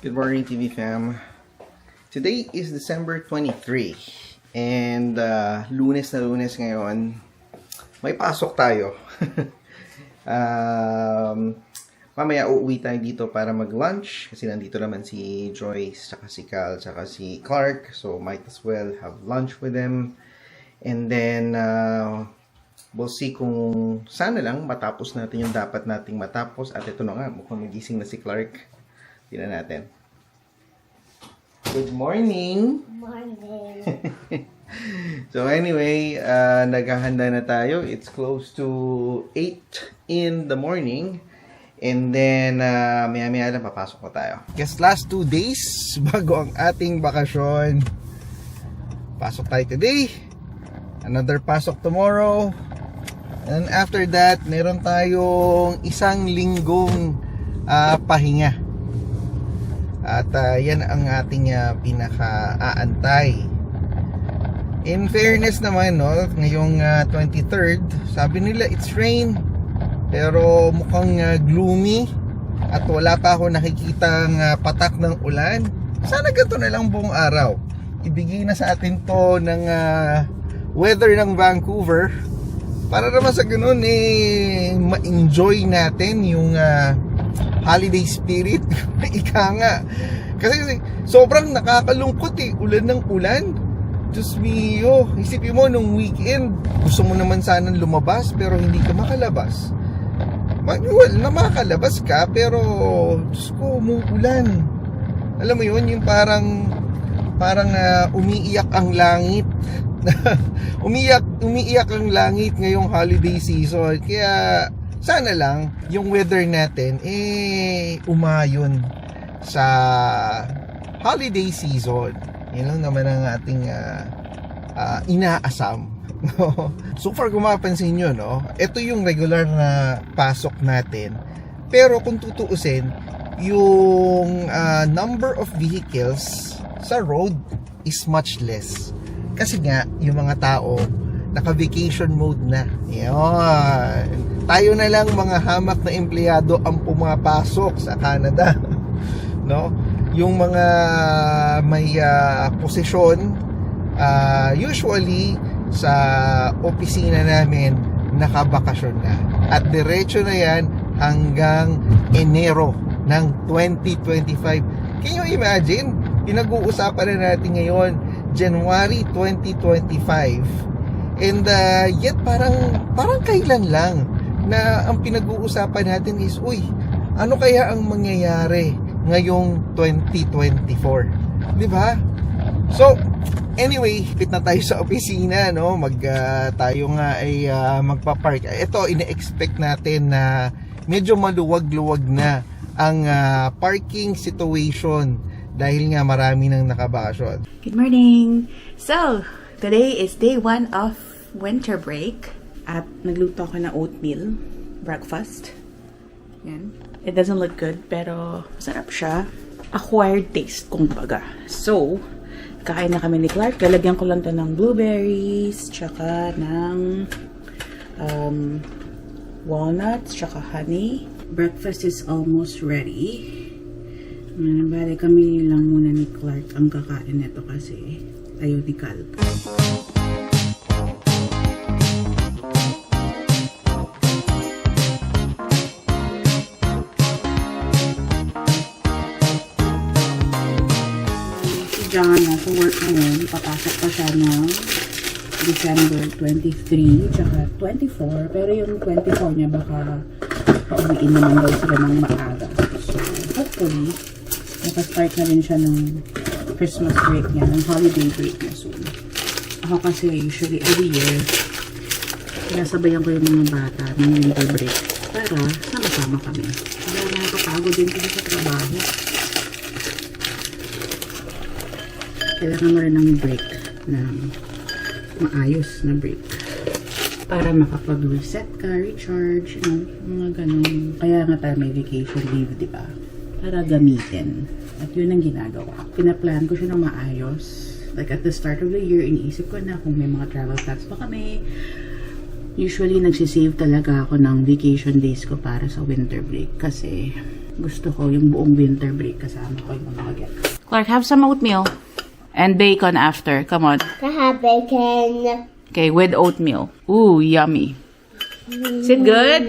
Good morning, TV fam. Today is December 23 and uh, lunes na lunes ngayon. May pasok tayo. um, mamaya uuwi tayo dito para mag-lunch kasi nandito naman si Joyce, tsaka si Cal, tsaka si Clark. So might as well have lunch with them. And then, uh, we'll see kung sana lang matapos natin yung dapat nating matapos. At ito na nga, mukhang magising na si Clark. Tingnan natin. Good morning! Morning. So anyway, uh, naghahanda na tayo. It's close to 8 in the morning. And then, uh, maya-maya lang papasok na tayo. Guess last two days bago ang ating bakasyon. Pasok tayo today. Another pasok tomorrow. And after that, meron tayong isang linggong ah, pahinga. At ah, yan ang ating ah, pinaka-aantay. In fairness naman, no, ngayong ah, 23rd, sabi nila it's rain. Pero mukhang ah, gloomy at wala pa ako nakikitang ah, patak ng ulan. Sana ganito na lang buong araw. Ibigay na sa atin to ng ah, weather ng Vancouver para naman sa ganun eh ma-enjoy natin yung ah, holiday spirit. Ika nga. Kasi sobrang nakakalungkot eh. Ulan ng ulan. Diyos mio, isipin mo nung weekend, gusto mo naman sanang lumabas pero hindi ka makalabas. Ma- Well, na makalabas ka pero Diyos ko, umuulan. Alam mo yun, yung parang parang ah, umiiyak ang langit. umiiyak, umiiyak ang langit ngayong holiday season. Kaya sana lang yung weather natin eh umayon sa holiday season. Yan lang naman ang ating ah, ah, inaasam. so far kung mapapansin nyo, no? ito yung regular na pasok natin. Pero kung tutuusin, yung ah, number of vehicles sa road is much less. Kasi nga, yung mga tao, naka-vacation mode na. Yan. Tayo na lang mga hamak na empleyado ang pumapasok sa Canada. no? Yung mga may ah, posisyon, ah, usually sa opisina namin, nakabakasyon na. At diretso na yan hanggang Enero ng 2025. Can you imagine? Pinag-uusapan na natin ngayon, January 2025. And uh, yet parang parang kailan lang na ang pinag-uusapan natin is, uy, ano kaya ang mangyayari ngayong 2024? 'Di ba? So, anyway, fit na tayo sa opisina, no? Mag ah, tayo nga ay ah, magpa-park. Ito ine-expect natin na medyo maluwag-luwag na ang ah, parking situation dahil nga marami nang nakabakasyon. Good morning! So, today is day one of winter break. At nagluto ako ng oatmeal breakfast. Yan. It doesn't look good, pero masarap siya. Acquired taste, kung baga. So, kain na kami ni Clark. Lalagyan ko lang to ng blueberries, tsaka ng um, walnuts, tsaka honey. Breakfast is almost ready. Bali kami lang muna ni Clark ang kakain nito kasi ayaw ni Cal. Work ngayon, papasok pa siya ng December 23 tsaka 24 pero yung 24 niya baka pauwiin naman daw sila ng maaga. So, hopefully, nakastart na rin siya ng Christmas break niya, ng holiday break niya soon. Ako kasi usually every year, sinasabayan ko yung mga bata ng winter break para sama-sama kami. Kaya nakakapagod din kasi sa trabaho. Kailangan mo rin ng break ng maayos na break para makapag-reset ka, recharge, you know, mga ganun. Kaya nga tayo may vacation leave, di ba? Para gamitin. At yun ang ginagawa. Pinaplan ko siya ng maayos. Like at the start of the year, iniisip ko na kung may mga travel plans pa kami. Usually, nagsisave talaga ako ng vacation days ko para sa winter break. Kasi, Gusto ko yung buong winter break kasama ko yung mga get. Clark, have some oatmeal. And bacon after. Come on. I have bacon. Okay, with oatmeal. Ooh, yummy. Is it good?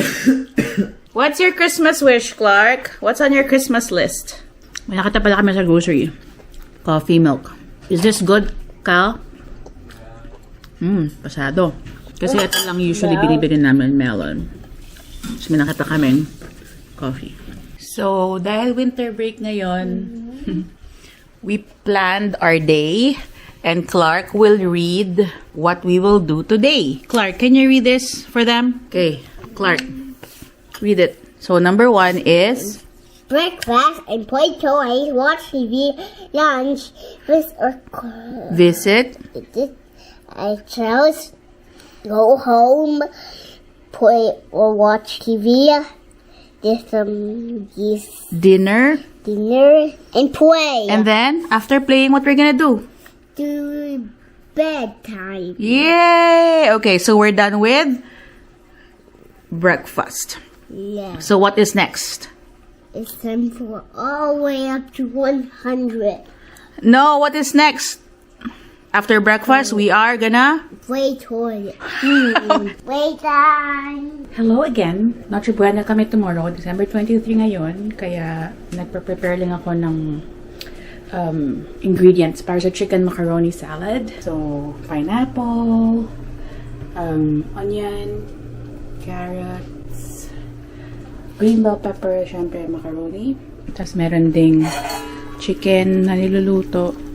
What's your Christmas wish, Clark? What's on your Christmas list? May nakita pala kami sa grocery. Coffee milk. Is this good, Kyle? Mmm, pasado. Kasi ito lang usually binibili namin melon. So, may nakita kami coffee. So, dahil winter break ngayon, we planned our day and Clark will read what we will do today. Clark, can you read this for them? Okay, Clark, read it. So, number one is breakfast and play toys, watch TV, lunch, visit or visit, I chose go home, play or watch TV, get some this dinner, dinner, and play. and then after playing, what we're gonna do? do bedtime. Yay! Okay, so we're done with breakfast. Yeah, So, what is next? it's time for all the way up to 100. No, what is next? After breakfast, we are gonna Play toy. Hmm. Playtime. Hello again. Noche Buena kami tomorrow, December 23 ngayon. Kaya nagpe-prepare lang ako ng um, ingredients para sa chicken macaroni salad. So, pineapple, um, onion, carrots, green bell pepper, syempre macaroni. Tapos meron ding chicken na niluluto.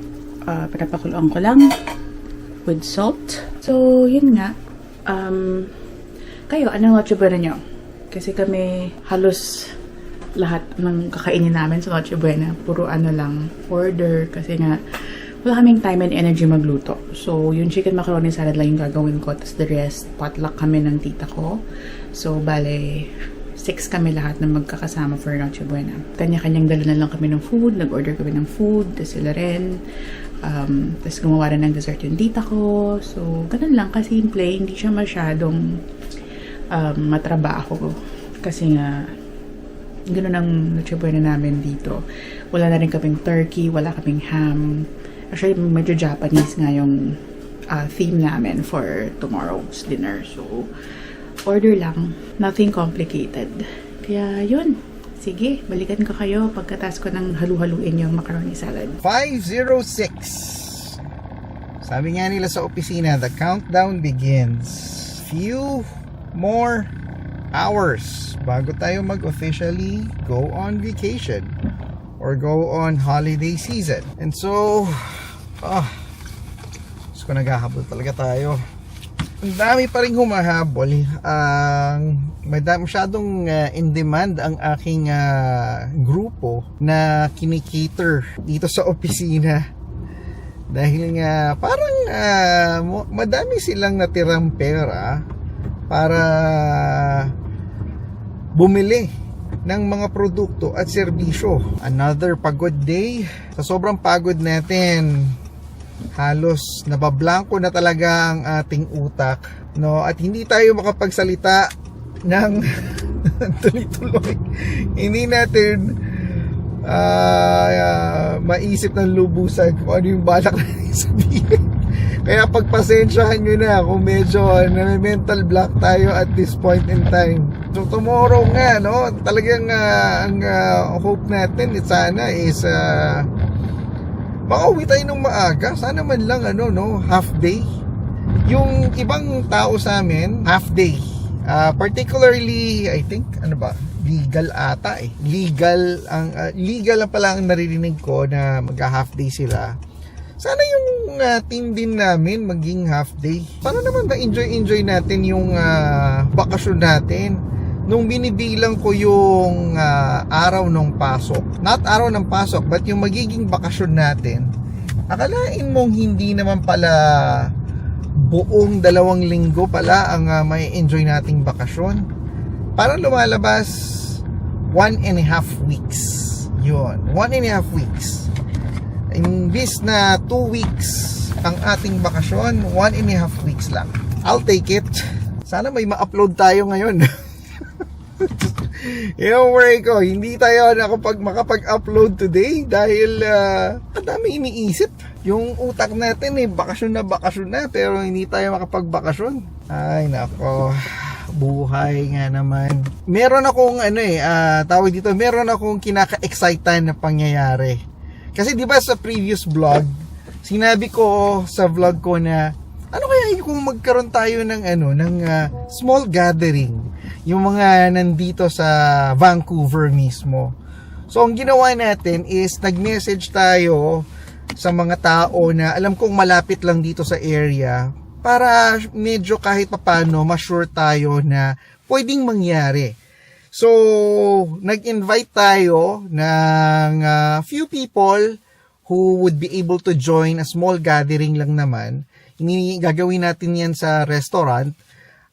Uh, pinapakuluan ko lang with salt. So, yun nga. Um, kayo, anong Noche Buena? Kasi kami halos lahat ng kakainin namin sa Noche Buena, puro ano lang, order. Kasi nga, wala kaming time and energy magluto. So, yung chicken macaroni salad lang yung gagawin ko. Tapos the rest, potluck kami ng tita ko. So, bale, six kami lahat na magkakasama for Noche Buena. Kanya-kanyang dala na lang kami ng food. Nag-order kami ng food. Sila rin. Um, tapos gumawa rin ng dessert yung tita ko. So, ganun lang. Kasimple. Hindi siya masyadong um, matrabaho. Kasi nga, ganun ang Noche Buena namin dito. Wala na rin kaming turkey, wala kaming ham. Actually, medyo Japanese nga yung uh, theme namin for tomorrow's dinner. So, order lang. Nothing complicated. Kaya, yun. Sige, balikan ko kayo pagkatas ko ng halu-haluin yung macaroni salad. 506. Sabi nga nila sa opisina, the countdown begins. Few more hours bago tayo mag-officially go on vacation or go on holiday season. And so, ah, gusto ko naghahabol talaga tayo. Dami pa rin humahabol. Ang madami masyadong ah, in demand ang aking ah, grupo na kinikater dito sa opisina. Dahil nga parang mo- madami silang natirang pera para bumili ng mga produkto at serbisyo. Another pagod day. Sa sobrang pagod natin, halos nabablanko na talaga ang ating utak. No? At hindi tayo makapagsalita ng tuloy-tuloy. hindi natin ah, ah, maisip ng lubusan kung ano yung balak natin sabihin. Kaya pagpasensyahan nyo na kung medyo na mental block tayo at this point in time. So tomorrow nga, no, talagang ah, ang ah, hope natin is sana is uh, makauwi tayo ng maaga. Sana man lang ano, no, half day. Yung ibang tao sa amin, half day. Ah, particularly, I think, ano ba, legal ata eh. Legal, ang ah, legal lang pala ang naririnig ko na mag-half day sila. Sana yung ah, team din namin maging half day. Sana naman na-enjoy-enjoy natin yung ah, bakasyon natin. Nung binibilang ko yung ah, araw ng pasok, not araw ng pasok, but yung magiging bakasyon natin, akalain mong hindi naman pala buong dalawang linggo pala ang ah, may enjoy nating bakasyon. Parang lumalabas one and a half weeks. Yun, one and a half weeks. Imbis na two weeks ang ating bakasyon, one and a half weeks lang. I'll take it. Sana may ma-upload tayo ngayon. yung worry ko, hindi tayo nakapag, makapag-upload today dahil ah, ang dami iniisip. Yung utak natin eh, bakasyon na bakasyon na, pero hindi tayo makapagbakasyon. Ay, nako. Buhay nga naman. Meron akong ano eh, ah, tawag dito, meron akong kinaka-excited na pangyayari. Kasi di ba sa previous vlog, sinabi ko sa vlog ko na ano kaya kung magkaroon tayo ng ano ng ah, small gathering yung mga nandito sa Vancouver mismo. So ang ginawa natin is nag-message tayo sa mga tao na alam kong malapit lang dito sa area para medyo kahit papano ma-sure tayo na pwedeng mangyari. So, nag-invite tayo ng ah, few people who would be able to join a small gathering lang naman. Ini gagawin natin yan sa restaurant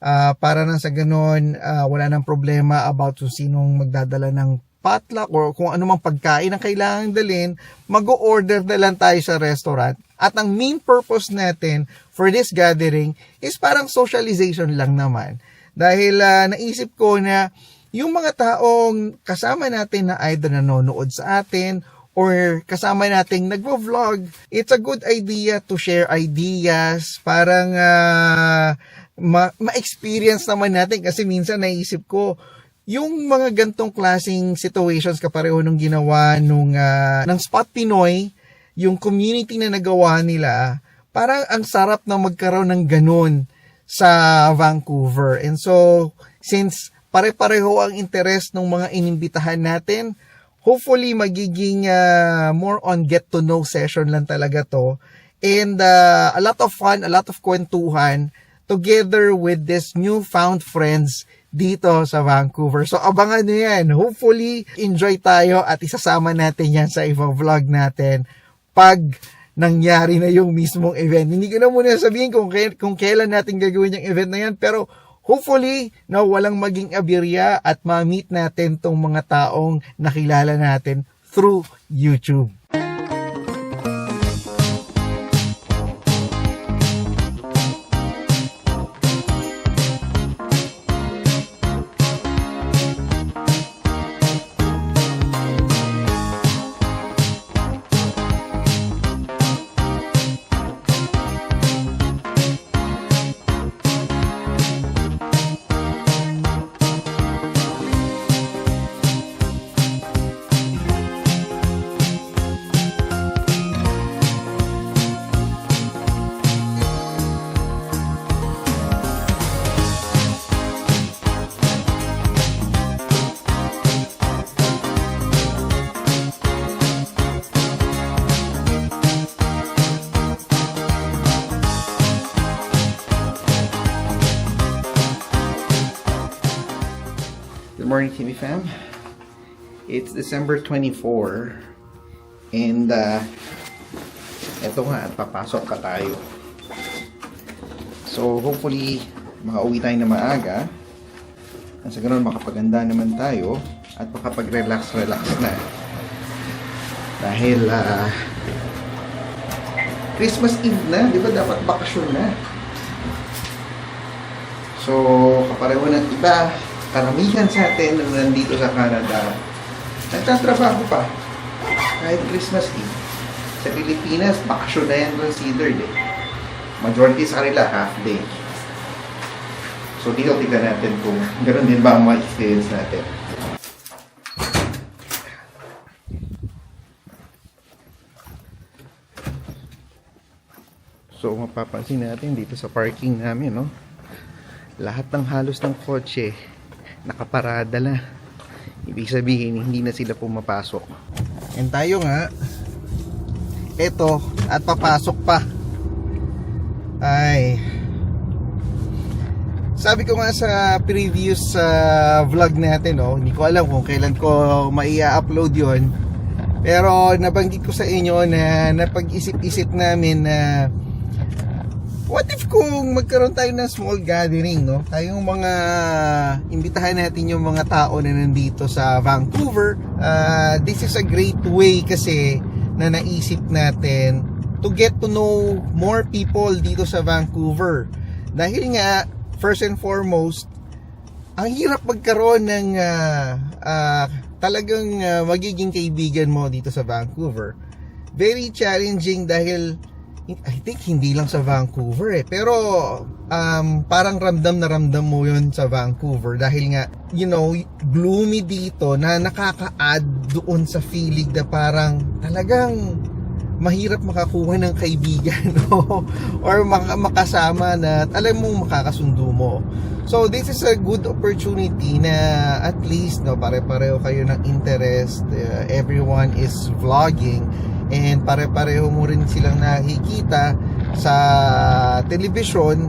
ah, para nang sa ganun ah, wala nang problema about kung sinong magdadala ng potluck or kung ano mang pagkain ang kailangan dalhin, mag-order na lang tayo sa restaurant. At ang main purpose natin for this gathering is parang socialization lang naman. Dahil ah, naisip ko na yung mga taong kasama natin na either nanonood sa atin or kasama nating nagvo-vlog, it's a good idea to share ideas, parang ah, ma- ma-experience naman natin kasi minsan naisip ko, yung mga gantong klaseng situations kapareho nung ginawa nung ah, ng Spot Pinoy, yung community na nagawa nila, parang ang sarap na magkaroon ng ganun sa Vancouver. And so, since pare-pareho ang interest ng mga inimbitahan natin, hopefully magiging ah, more on get to know session lang talaga to. And ah, a lot of fun, a lot of kwentuhan together with this newfound friends dito sa Vancouver. So abangan nyo yan. Hopefully, enjoy tayo at isasama natin yan sa ibang vlog natin pag nangyari na yung mismong event. Hindi ko na muna sabihin kung, kung kailan natin gagawin yung event na yan, pero hopefully, na walang maging abirya at ma-meet natin tong mga taong nakilala natin through YouTube. Morning, TV fam. It's December 24 and uh, eto nga papasok ka tayo. So hopefully makauwi tayo na maaga. At sa ganun makapaganda naman tayo at makapag-relax-relax na. Dahil ah, Christmas Eve na, di ba dapat bakasyon na? So, kapareho ng iba, karamihan sa atin na nandito sa Canada, nagtatrabaho pa. Kahit Christmas Eve. Sa Pilipinas, bakasyon na yan considered eh. Majority sa kanila, half day. So, dito tignan natin kung ganoon din ba ang ma-experience natin. So, mapapansin natin dito sa parking namin, no? lahat ng halos ng kotse nakaparada na. Ibig sabihin, hindi na sila pumapasok. And tayo nga, eto, at papasok pa. Ay. Sabi ko nga sa previous uh, vlog natin, no, hindi ko alam kung kailan ko maia-upload yon Pero nabanggit ko sa inyo na napag-isip-isip namin na What if kung magkaroon tayo ng small gathering, no? Tayong mga imbitahan natin yung mga tao na nandito sa Vancouver. Uh, this is a great way kasi na naisip natin to get to know more people dito sa Vancouver. Dahil nga, first and foremost, ang hirap magkaroon ng ah, ah, talagang ah, magiging kaibigan mo dito sa Vancouver. Very challenging dahil I think hindi lang sa Vancouver eh. Pero um, parang ramdam na ramdam mo yun sa Vancouver dahil nga, you know, gloomy dito na nakaka-add doon sa feeling na parang talagang mahirap makakuha ng kaibigan no? or maka- makasama na alam mo makakasundo mo. So this is a good opportunity na at least no pare-pareho kayo ng interest, uh, everyone is vlogging and pare-pareho mo rin silang nakikita sa television.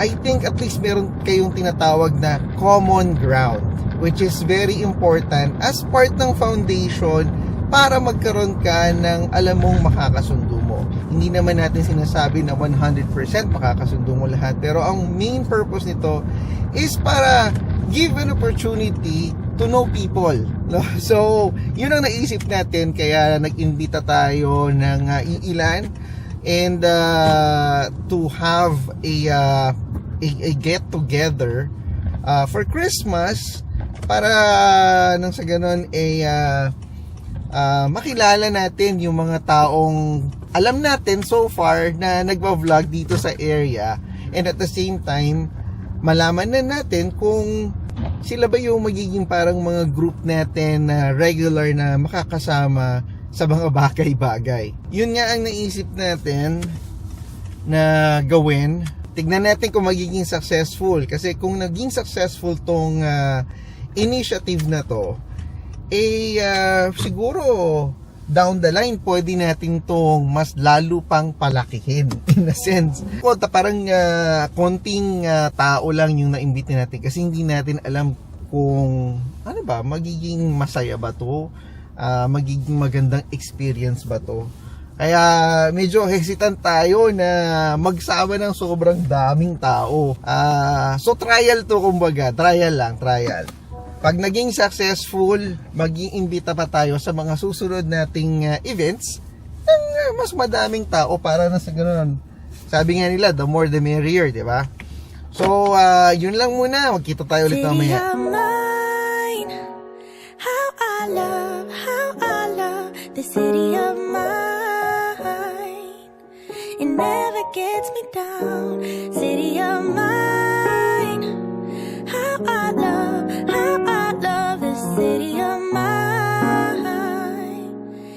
I think at least meron kayong tinatawag na common ground which is very important as part ng foundation para magkaroon ka ng alam mong makakasundo mo. Hindi naman natin sinasabi na 100% makakasundo mo lahat. Pero ang main purpose nito is para give an opportunity to know people. No? So, yun ang naisip natin kaya nag-imbita tayo ng uh, iilan and uh, to have a, uh, a, a get together uh, for Christmas para nang sa ganun ay uh, ah, makilala natin yung mga taong alam natin so far na nagva-vlog dito sa area and at the same time malaman na natin kung sila ba yung magiging parang mga group natin na regular na makakasama sa mga bagay-bagay. Yun nga ang naisip natin na gawin. Tignan natin kung magiging successful kasi kung naging successful tong ah, initiative na to, eh ah, siguro down the line pwede natin tong mas lalo pang palakihin in a sense. O, ta- parang ah, konting ah, tao lang yung naimbite natin kasi hindi natin alam kung ano ba magiging masaya ba to, Ah, magiging magandang experience ba to. Kaya medyo hesitant tayo na magsama ng sobrang daming tao. Ah, so trial to kumbaga, trial lang, trial. Pag naging successful, mag-iimbita pa tayo sa mga susunod nating ah, events ng ah, mas madaming tao para na sa ganoon. Sabi nga nila, the more the merrier, di ba? So, ah, yun lang muna. Magkita tayo ulit mamaya. mine, how I love, how I love the city of mine. It never gets me down. City of mine.